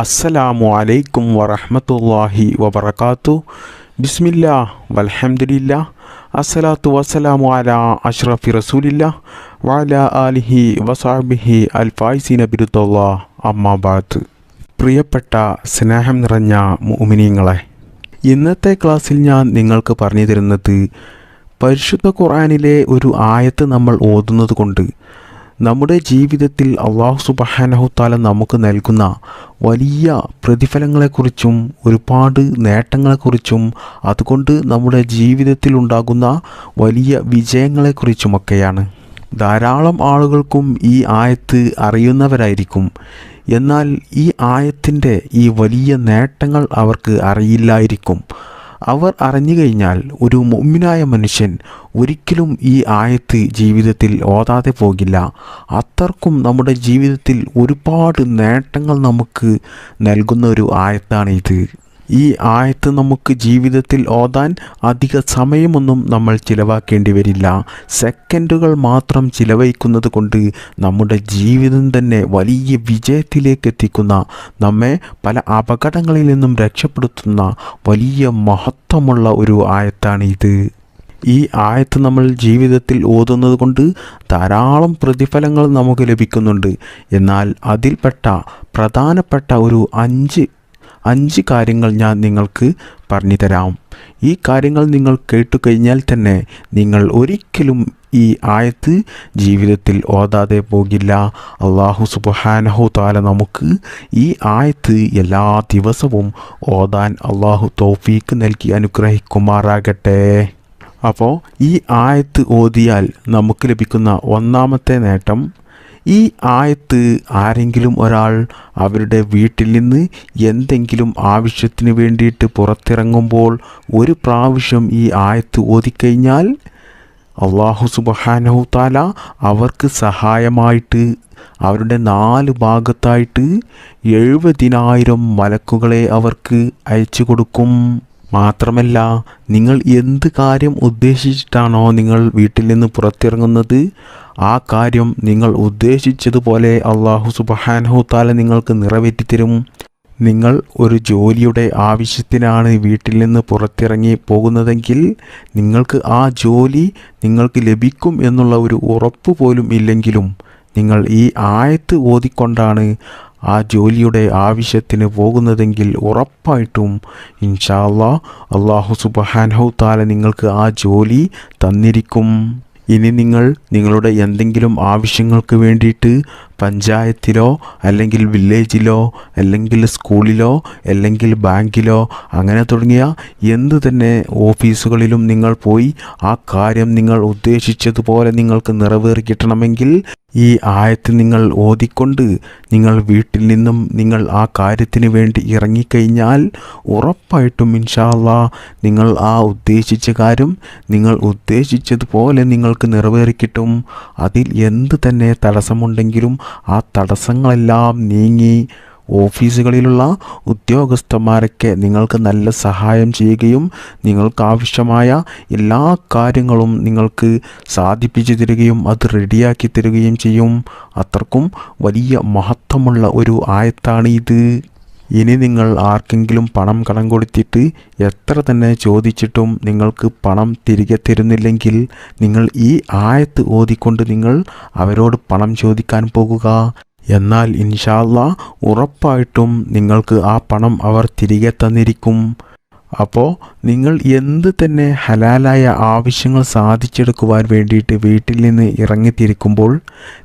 അസ്സലാമു അലൈക്കും വറഹ്മത്തുള്ളാഹി വബറകാതു ബിസ്മില്ലാ വൽഹംദുലില്ലാ. അസ്സലാത്തു വസ്സലാമു അലാ അഷ്റഫി റസൂലില്ലാ. വഅലാ ആലിഹി വസാബിഹി അൽ ഫായിസീന അമ്മാ അമ്മാബാദ് പ്രിയപ്പെട്ട സ്നേഹം നിറഞ്ഞ മുഅ്മിനീങ്ങളെ ഇന്നത്തെ ക്ലാസ്സിൽ ഞാൻ നിങ്ങൾക്ക് പറഞ്ഞു തരുന്നത് പരിശുദ്ധ ഖുർആനിലെ ഒരു ആയത്ത് നമ്മൾ ഓതുന്നത് കൊണ്ട് നമ്മുടെ ജീവിതത്തിൽ അള്ളാഹു സുബഹാനഹുത്താല നമുക്ക് നൽകുന്ന വലിയ പ്രതിഫലങ്ങളെക്കുറിച്ചും ഒരുപാട് നേട്ടങ്ങളെക്കുറിച്ചും അതുകൊണ്ട് നമ്മുടെ ജീവിതത്തിൽ ഉണ്ടാകുന്ന വലിയ വിജയങ്ങളെക്കുറിച്ചുമൊക്കെയാണ്. ധാരാളം ആളുകൾക്കും ഈ ആയത്ത് അറിയുന്നവരായിരിക്കും. എന്നാൽ ഈ ആയത്തിന്റെ ഈ വലിയ നേട്ടങ്ങൾ അവർക്ക് അറിയില്ലായിരിക്കും. അവർ അറിഞ്ഞു കഴിഞ്ഞാൽ ഒരു മുമ്മിനായ മനുഷ്യൻ ഒരിക്കലും ഈ ആയത്ത് ജീവിതത്തിൽ ഓതാതെ പോകില്ല. അത്രക്കും നമ്മുടെ ജീവിതത്തിൽ ഒരുപാട് നേട്ടങ്ങൾ നമുക്ക് നൽകുന്ന ഒരു ആയത്താണ് ഇത് ഈ ആയത്ത് നമുക്ക് ജീവിതത്തിൽ ഓതാൻ അധിക സമയമൊന്നും നമ്മൾ ചിലവാക്കേണ്ടി വരില്ല. സെക്കൻഡുകൾ മാത്രം ചിലവഴിക്കുന്നത് കൊണ്ട് നമ്മുടെ ജീവിതം തന്നെ വലിയ വിജയത്തിലേക്ക് എത്തിക്കുന്ന നമ്മെ പല അപകടങ്ങളിൽ നിന്നും രക്ഷപ്പെടുത്തുന്ന വലിയ മഹത്വമുള്ള ഒരു ആയത്താണ് ഇത് ഈ ആയത്ത് നമ്മൾ ജീവിതത്തിൽ ഓതുന്നത് കൊണ്ട് ധാരാളം പ്രതിഫലങ്ങൾ നമുക്ക് ലഭിക്കുന്നുണ്ട്. എന്നാൽ അതിൽപ്പെട്ട പ്രധാനപ്പെട്ട ഒരു അഞ്ച് അഞ്ച് കാര്യങ്ങൾ ഞാൻ നിങ്ങൾക്ക് പറഞ്ഞു തരാം ഈ കാര്യങ്ങൾ നിങ്ങൾ കേട്ടു കഴിഞ്ഞാൽ തന്നെ നിങ്ങൾ ഒരിക്കലും ഈ ആയത്ത് ജീവിതത്തിൽ ഓതാതെ പോകില്ല. അള്ളാഹു സുബഹാനഹു താല നമുക്ക് ഈ ആയത്ത് എല്ലാ ദിവസവും ഓതാൻ അള്ളാഹു തോഫീക്ക് നൽകി അനുഗ്രഹിക്കുമാറാകട്ടെ. അപ്പോൾ ഈ ആയത്ത് ഓതിയാൽ നമുക്ക് ലഭിക്കുന്ന ഒന്നാമത്തെ നേട്ടം ഈ ആയത്ത് ആരെങ്കിലും ഒരാൾ അവരുടെ വീട്ടിൽ നിന്ന് എന്തെങ്കിലും ആവശ്യത്തിന് വേണ്ടിയിട്ട് പുറത്തിറങ്ങുമ്പോൾ ഒരു പ്രാവശ്യം ഈ ആയത്ത് ഓതിക്കഴിഞ്ഞാൽ അള്ളാഹു സുബഹാനഹു താല അവർക്ക് സഹായമായിട്ട് അവരുടെ നാല് ഭാഗത്തായിട്ട് എഴുപതിനായിരം മലക്കുകളെ അവർക്ക് അയച്ചു കൊടുക്കും. മാത്രമല്ല നിങ്ങൾ എന്ത് കാര്യം ഉദ്ദേശിച്ചിട്ടാണോ നിങ്ങൾ വീട്ടിൽ നിന്ന് പുറത്തിറങ്ങുന്നത്? ആ കാര്യം നിങ്ങൾ ഉദ്ദേശിച്ചതുപോലെ അള്ളാഹു സുബഹാനഹു താല നിങ്ങൾക്ക് നിറവേറ്റിത്തരും നിങ്ങൾ ഒരു ജോലിയുടെ ആവശ്യത്തിനാണ് വീട്ടിൽ നിന്ന് പുറത്തിറങ്ങി പോകുന്നതെങ്കിൽ നിങ്ങൾക്ക് ആ ജോലി നിങ്ങൾക്ക് ലഭിക്കും എന്നുള്ള ഒരു ഉറപ്പ് പോലും ഇല്ലെങ്കിലും നിങ്ങൾ ഈ ആയത്ത് ഓതിക്കൊണ്ടാണ് ആ ജോലിയുടെ ആവശ്യത്തിന് പോകുന്നതെങ്കിൽ ഉറപ്പായിട്ടും ഇൻഷാല്ലാ അള്ളാഹു സുബഹാൻഹു താല നിങ്ങൾക്ക് ആ ജോലി തന്നിരിക്കും. ഇനി നിങ്ങൾ നിങ്ങളുടെ എന്തെങ്കിലും ആവശ്യങ്ങൾക്ക് വേണ്ടിയിട്ട് പഞ്ചായത്തിലോ അല്ലെങ്കിൽ വില്ലേജിലോ അല്ലെങ്കിൽ സ്കൂളിലോ അല്ലെങ്കിൽ ബാങ്കിലോ അങ്ങനെ തുടങ്ങിയ എന്ത് തന്നെ ഓഫീസുകളിലും നിങ്ങൾ പോയി ആ കാര്യം നിങ്ങൾ ഉദ്ദേശിച്ചതുപോലെ നിങ്ങൾക്ക് നിറവേറി കിട്ടണമെങ്കിൽ ഈ ആയത്ത് നിങ്ങൾ ഓതിക്കൊണ്ട് നിങ്ങൾ വീട്ടിൽ നിന്നും നിങ്ങൾ ആ കാര്യത്തിന് വേണ്ടി ഇറങ്ങിക്കഴിഞ്ഞാൽ ഉറപ്പായിട്ടും ഇൻഷാല്ല നിങ്ങൾ ആ ഉദ്ദേശിച്ച കാര്യം നിങ്ങൾ ഉദ്ദേശിച്ചതുപോലെ നിങ്ങൾക്ക് നിറവേറിക്കിട്ടും അതിൽ എന്ത് തന്നെ തടസ്സമുണ്ടെങ്കിലും ആ തടസ്സങ്ങളെല്ലാം നീങ്ങി ഓഫീസുകളിലുള്ള ഉദ്യോഗസ്ഥന്മാരൊക്കെ നിങ്ങൾക്ക് നല്ല സഹായം ചെയ്യുകയും നിങ്ങൾക്ക് ആവശ്യമായ എല്ലാ കാര്യങ്ങളും നിങ്ങൾക്ക് സാധിപ്പിച്ചു തരികയും അത് റെഡിയാക്കി തരികയും ചെയ്യും. അത്രക്കും വലിയ മഹത്വമുള്ള ഒരു ആയത്താണ് ഇത് ഇനി നിങ്ങൾ ആർക്കെങ്കിലും പണം കടം കൊടുത്തിട്ട് എത്ര തന്നെ ചോദിച്ചിട്ടും നിങ്ങൾക്ക് പണം തിരികെ തരുന്നില്ലെങ്കിൽ നിങ്ങൾ ഈ ആയത്ത് ഓതിക്കൊണ്ട് നിങ്ങൾ അവരോട് പണം ചോദിക്കാൻ പോകുക. എന്നാൽ ഇൻഷാല്ല ഉറപ്പായിട്ടും നിങ്ങൾക്ക് ആ പണം അവർ തിരികെ തന്നിരിക്കും. അപ്പോൾ നിങ്ങൾ എന്ത് തന്നെ ഹലാലായ ആവശ്യങ്ങൾ സാധിച്ചെടുക്കുവാൻ വേണ്ടിയിട്ട് വീട്ടിൽ നിന്ന് ഇറങ്ങിത്തിരിക്കുമ്പോൾ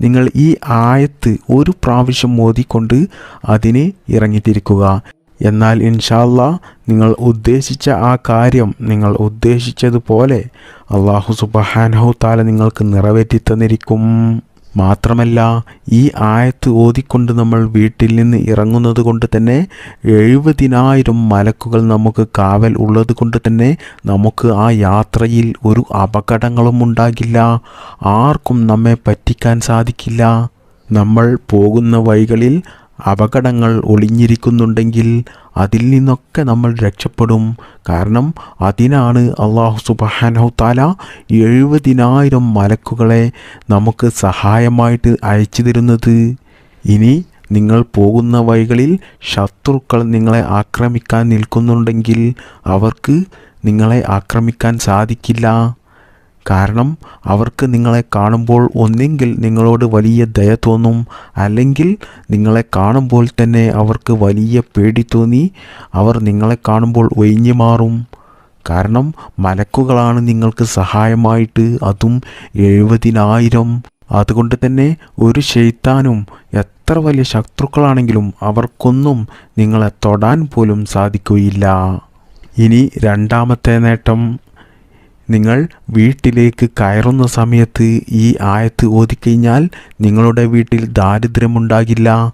നിങ്ങൾ ഈ ആയത്ത് ഒരു പ്രാവശ്യം മോദിക്കൊണ്ട് അതിന് ഇറങ്ങിത്തിരിക്കുക. എന്നാൽ ഇൻഷാല്ല നിങ്ങൾ ഉദ്ദേശിച്ച ആ കാര്യം നിങ്ങൾ ഉദ്ദേശിച്ചതുപോലെ അള്ളാഹു സുബഹാനഹു താല നിങ്ങൾക്ക് നിറവേറ്റി തന്നിരിക്കും മാത്രമല്ല ഈ ആയത്ത് ഓതിക്കൊണ്ട് നമ്മൾ വീട്ടിൽ നിന്ന് ഇറങ്ങുന്നത് കൊണ്ട് തന്നെ എഴുപതിനായിരം മലക്കുകൾ നമുക്ക് കാവൽ ഉള്ളത് കൊണ്ട് തന്നെ നമുക്ക് ആ യാത്രയിൽ ഒരു അപകടങ്ങളും ഉണ്ടാകില്ല. ആർക്കും നമ്മെ പറ്റിക്കാൻ സാധിക്കില്ല. നമ്മൾ പോകുന്ന വഴികളിൽ അപകടങ്ങൾ ഒളിഞ്ഞിരിക്കുന്നുണ്ടെങ്കിൽ അതിൽ നിന്നൊക്കെ നമ്മൾ രക്ഷപ്പെടും. കാരണം അതിനാണ് അള്ളാഹു സുബഹാനഹു താല എഴുപതിനായിരം മലക്കുകളെ നമുക്ക് സഹായമായിട്ട് അയച്ചു തരുന്നത്. ഇനി നിങ്ങൾ പോകുന്ന വഴികളിൽ ശത്രുക്കൾ നിങ്ങളെ ആക്രമിക്കാൻ നിൽക്കുന്നുണ്ടെങ്കിൽ അവർക്ക് നിങ്ങളെ ആക്രമിക്കാൻ സാധിക്കില്ല. കാരണം അവർക്ക് നിങ്ങളെ കാണുമ്പോൾ ഒന്നെങ്കിൽ നിങ്ങളോട് വലിയ ദയ തോന്നും അല്ലെങ്കിൽ നിങ്ങളെ കാണുമ്പോൾ തന്നെ അവർക്ക് വലിയ പേടി തോന്നി അവർ നിങ്ങളെ കാണുമ്പോൾ ഒഴിഞ്ഞു മാറും. കാരണം മലക്കുകളാണ് നിങ്ങൾക്ക് സഹായമായിട്ട് അതും എഴുപതിനായിരം. അതുകൊണ്ട് തന്നെ ഒരു ഷെയ്ത്താനും എത്ര വലിയ ശത്രുക്കളാണെങ്കിലും അവർക്കൊന്നും നിങ്ങളെ തൊടാൻ പോലും സാധിക്കുകയില്ല. ഇനി രണ്ടാമത്തെ നേട്ടം. നിങ്ങൾ വീട്ടിലേക്ക് കയറുന്ന സമയത്ത് ഈ ആയത്ത് ഓതിക്കഴിഞ്ഞാൽ നിങ്ങളുടെ വീട്ടിൽ ദാരിദ്ര്യമുണ്ടാകില്ല.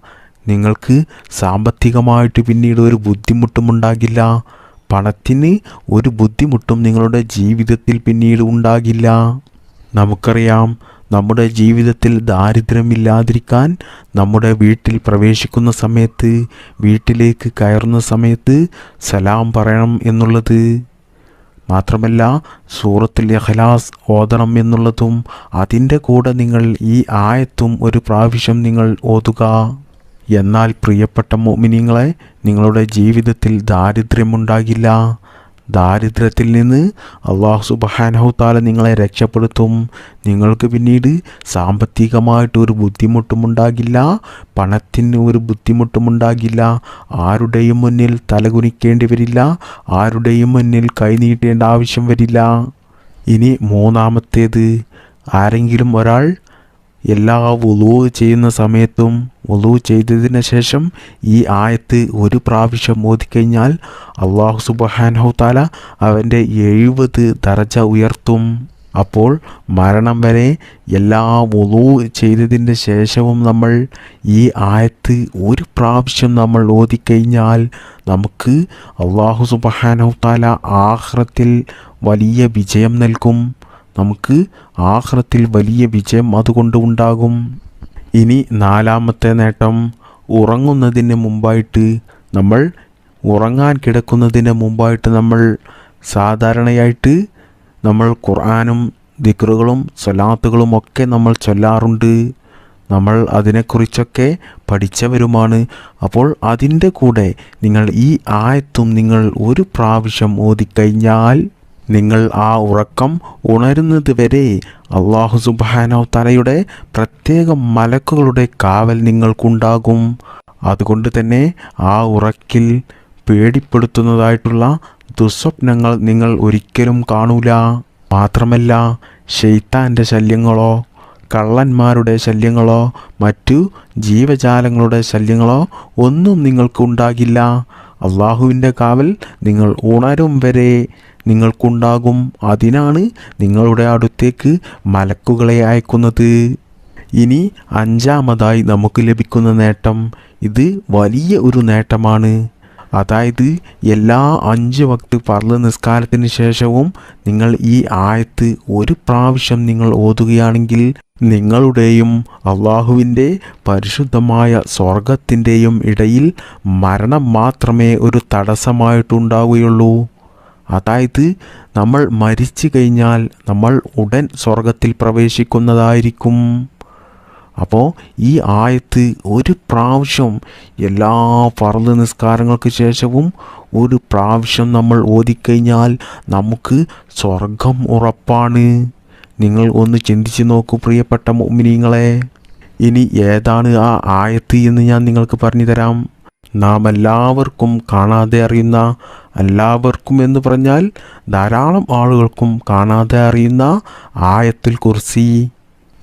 നിങ്ങൾക്ക് സാമ്പത്തികമായിട്ട് പിന്നീട് ഒരു ബുദ്ധിമുട്ടും ഉണ്ടാകില്ല. പണത്തിന് ഒരു ബുദ്ധിമുട്ടും നിങ്ങളുടെ ജീവിതത്തിൽ പിന്നീട് ഉണ്ടാകില്ല. നമുക്കറിയാം നമ്മുടെ ജീവിതത്തിൽ ദാരിദ്ര്യമില്ലാതിരിക്കാൻ നമ്മുടെ വീട്ടിൽ പ്രവേശിക്കുന്ന സമയത്ത് വീട്ടിലേക്ക് കയറുന്ന സമയത്ത് സലാം പറയണം എന്നുള്ളത്. മാത്രമല്ല സൂറത്തിൽ ഇഖ്ലാസ് ഓതണം എന്നുള്ളതും അതിന്റെ കൂടെ നിങ്ങൾ ഈ ആയത്തും ഒരു പ്രാവശ്യം നിങ്ങൾ ഓതുക. എന്നാൽ പ്രിയപ്പെട്ട മോമിനിങ്ങളെ നിങ്ങളുടെ ജീവിതത്തിൽ ദാരിദ്ര്യമുണ്ടാകില്ല. ദാരിദ്ര്യത്തിൽ നിന്ന് അള്ളാഹു സുബഹാനഹു താല നിങ്ങളെ രക്ഷപ്പെടുത്തും. നിങ്ങൾക്ക് പിന്നീട് സാമ്പത്തികമായിട്ട് ഒരു ബുദ്ധിമുട്ടും ഉണ്ടാകില്ല പണത്തിന് ഒരു ബുദ്ധിമുട്ടും ഉണ്ടാകില്ല ആരുടെയും മുന്നിൽ തലകുനിക്കേണ്ടി വരില്ല ആരുടെയും മുന്നിൽ കൈനീട്ടേണ്ട ആവശ്യം വരില്ല. ഇനി മൂന്നാമത്തേത് ആരെങ്കിലും ഒരാൾ എല്ലാ വുളു ചെയ്യുന്ന സമയത്തും വുളു ചെയ്തതിന് ശേഷം ഈ ആയത്ത് ഒരു പ്രാവശ്യം ഓതിക്കഴിഞ്ഞാൽ അള്ളാഹു സുബഹാനഹു താല അവന്റെ എഴുപത് ദറജ ഉയർത്തും. അപ്പോൾ മരണം വരെ എല്ലാ വുളു ചെയ്തതിന്റെ ശേഷവും നമ്മൾ ഈ ആയത്ത് ഒരു പ്രാവശ്യം നമ്മൾ ഓതിക്കഴിഞ്ഞാൽ നമുക്ക് അള്ളാഹു സുബഹാനഹു താല ആഹ്റത്തിൽ വലിയ വിജയം നൽകും. നമുക്ക് ആഹ്റത്തിൽ വലിയ വിജയം അതുകൊണ്ട് ഉണ്ടാകും. ഇനി നാലാമത്തെ നേട്ടം ഉറങ്ങുന്നതിന് മുമ്പായിട്ട് നമ്മൾ ഉറങ്ങാൻ കിടക്കുന്നതിന് മുമ്പായിട്ട് നമ്മൾ സാധാരണയായിട്ട് നമ്മൾ ഖുർആാനും ദിക്റുകളും സ്വലാത്തുകളും ഒക്കെ നമ്മൾ ചൊല്ലാറുണ്ട്. നമ്മൾ അതിനെക്കുറിച്ചൊക്കെ പഠിച്ചവരുമാണ്. അപ്പോൾ അതിന്റെ കൂടെ നിങ്ങൾ ഈ ആയത്തും നിങ്ങൾ ഒരു പ്രാവശ്യം ഓതിക്കഴിഞ്ഞാൽ നിങ്ങൾ ആ ഉറക്കം ഉണരുന്നത് വരെ അള്ളാഹു സുബാനോ തലയുടെ പ്രത്യേക മലക്കുകളുടെ കാവൽ നിങ്ങൾക്കുണ്ടാകും. അതുകൊണ്ട് തന്നെ ആ ഉറക്കിൽ പേടിപ്പെടുത്തുന്നതായിട്ടുള്ള ദുസ്വപ്നങ്ങൾ നിങ്ങൾ ഒരിക്കലും കാണൂല. മാത്രമല്ല ഷെയ്ത്താന്റെ ശല്യങ്ങളോ കള്ളന്മാരുടെ ശല്യങ്ങളോ മറ്റു ജീവജാലങ്ങളുടെ ശല്യങ്ങളോ ഒന്നും നിങ്ങൾക്കുണ്ടാകില്ല അള്ളാഹുവിന്റെ കാവൽ നിങ്ങൾ ഉണരും വരെ നിങ്ങൾക്കുണ്ടാകും. അതിനാണ് നിങ്ങളുടെ അടുത്തേക്ക് മലക്കുകളെ അയക്കുന്നത്. ഇനി അഞ്ചാമതായി നമുക്ക് ലഭിക്കുന്ന നേട്ടം ഇത് വലിയ ഒരു നേട്ടമാണ്. അതായത് എല്ലാ അഞ്ച് വക്ത് പറൽ നിസ്കാരത്തിന് ശേഷവും നിങ്ങൾ ഈ ആയത്ത് ഒരു പ്രാവശ്യം നിങ്ങൾ ഓതുകയാണെങ്കിൽ നിങ്ങളുടെയും അള്ളാഹുവിന്റെ പരിശുദ്ധമായ സ്വർഗത്തിന്റെയും ഇടയിൽ മരണം മാത്രമേ ഒരു തടസ്സമായിട്ടുണ്ടാവുകയുള്ളൂ. അതായത് നമ്മൾ മരിച്ചു കഴിഞ്ഞാൽ നമ്മൾ ഉടൻ സ്വർഗത്തിൽ പ്രവേശിക്കുന്നതായിരിക്കും. അപ്പോൾ ഈ ആയത്ത് ഒരു പ്രാവശ്യം എല്ലാ പറന്ന് നിസ്കാരങ്ങൾക്ക് ശേഷവും ഒരു പ്രാവശ്യം നമ്മൾ ഓതിക്കഴിഞ്ഞാൽ നമുക്ക് സ്വർഗം ഉറപ്പാണ്. നിങ്ങൾ ഒന്ന് ചിന്തിച്ച് നോക്കൂ പ്രിയപ്പെട്ട മോമിനിങ്ങളെ ഇനി ഏതാണ് ആ ആയത്ത് എന്ന് ഞാൻ നിങ്ങൾക്ക് പറഞ്ഞു തരാം. നാം എല്ലാവർക്കും കാണാതെ അറിയുന്ന എല്ലാവർക്കും എന്ന് പറഞ്ഞാൽ ധാരാളം ആളുകൾക്കും കാണാതെ അറിയുന്ന ആയത്തിൽ കുർസി.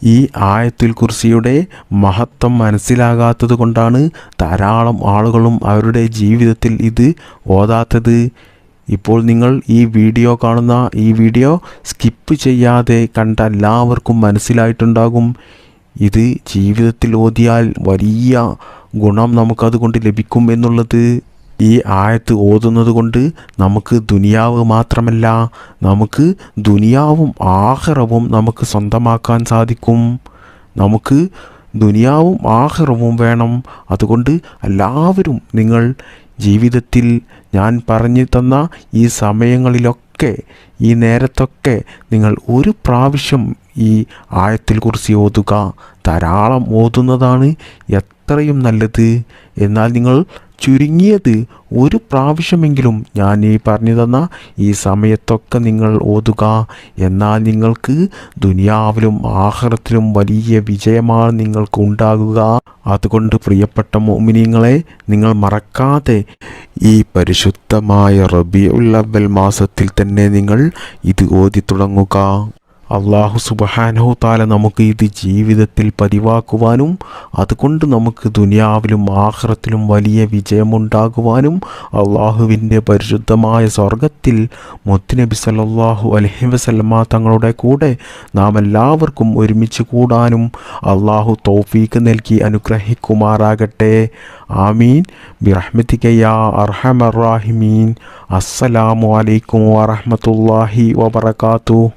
ഈ ആയത്തിൽ കുർസിയുടെ മഹത്വം മനസ്സിലാകാത്തത് കൊണ്ടാണ് ധാരാളം ആളുകളും അവരുടെ ജീവിതത്തിൽ ഇത് ഓതാത്തത്. ഇപ്പോൾ നിങ്ങൾ ഈ വീഡിയോ കാണുന്ന ഈ വീഡിയോ സ്കിപ്പ് ചെയ്യാതെ കണ്ട എല്ലാവർക്കും മനസ്സിലായിട്ടുണ്ടാകും. ഇത് ജീവിതത്തിൽ ഓതിയാൽ വലിയ ഗുണം നമുക്കതുകൊണ്ട് ലഭിക്കും എന്നുള്ളത് ഈ ആയത്ത് ഓതുന്നത് കൊണ്ട് നമുക്ക് ദുനിയാവ് മാത്രമല്ല നമുക്ക് ദുനിയാവും ആഹ്റവും നമുക്ക് സ്വന്തമാക്കാൻ സാധിക്കും. നമുക്ക് ദുനിയാവും ആഹ്റവും വേണം. അതുകൊണ്ട് എല്ലാവരും നിങ്ങൾ ജീവിതത്തിൽ ഞാൻ പറഞ്ഞു തന്ന ഈ സമയങ്ങളിലൊക്കെ ഈ നേരത്തൊക്കെ നിങ്ങൾ ഒരു പ്രാവശ്യം ഈ ആയത്തിൽ കുറിച്ച് ഓതുക. ധാരാളം ഓതുന്നതാണ് അത്രയും നല്ലത്? എന്നാൽ നിങ്ങൾ ചുരുങ്ങിയത് ഒരു പ്രാവശ്യമെങ്കിലും ഞാൻ ഈ പറഞ്ഞു തന്ന ഈ സമയത്തൊക്കെ നിങ്ങൾ ഓതുക. എന്നാൽ നിങ്ങൾക്ക് ദുനിയാവിലും ആഹാരത്തിലും വലിയ വിജയമാണ് നിങ്ങൾക്ക് ഉണ്ടാകുക. അതുകൊണ്ട് പ്രിയപ്പെട്ട മോമിനിയങ്ങളെ നിങ്ങൾ മറക്കാതെ ഈ പരിശുദ്ധമായ റബിയുൽ അവൽ മാസത്തിൽ തന്നെ നിങ്ങൾ ഇത് ഓതി തുടങ്ങുക അള്ളാഹു സുബഹാനഹു താല നമുക്ക് ഇത് ജീവിതത്തിൽ പതിവാക്കുവാനും അതുകൊണ്ട് നമുക്ക് ദുനിയാവിലും ആഹ്റത്തിലും വലിയ വിജയമുണ്ടാകുവാനും അള്ളാഹുവിന്റെ പരിശുദ്ധമായ സ്വർഗത്തിൽ മുത്തുനബി സല്ലല്ലാഹു അലഹി വസല്ലമ തങ്ങളുടെ കൂടെ നാം എല്ലാവർക്കും ഒരുമിച്ച് കൂടാനും അള്ളാഹു തോഫീക്ക് നൽകി അനുഗ്രഹിക്കുമാറാകട്ടെ. ആമീൻ. ബിറഹ്മത്തിക്കയ്യ അർഹമറാഹിമീൻ അസ്സലാമു അലൈക്കും വറഹ്മത്തുള്ളാഹി വബറകാതുഹു.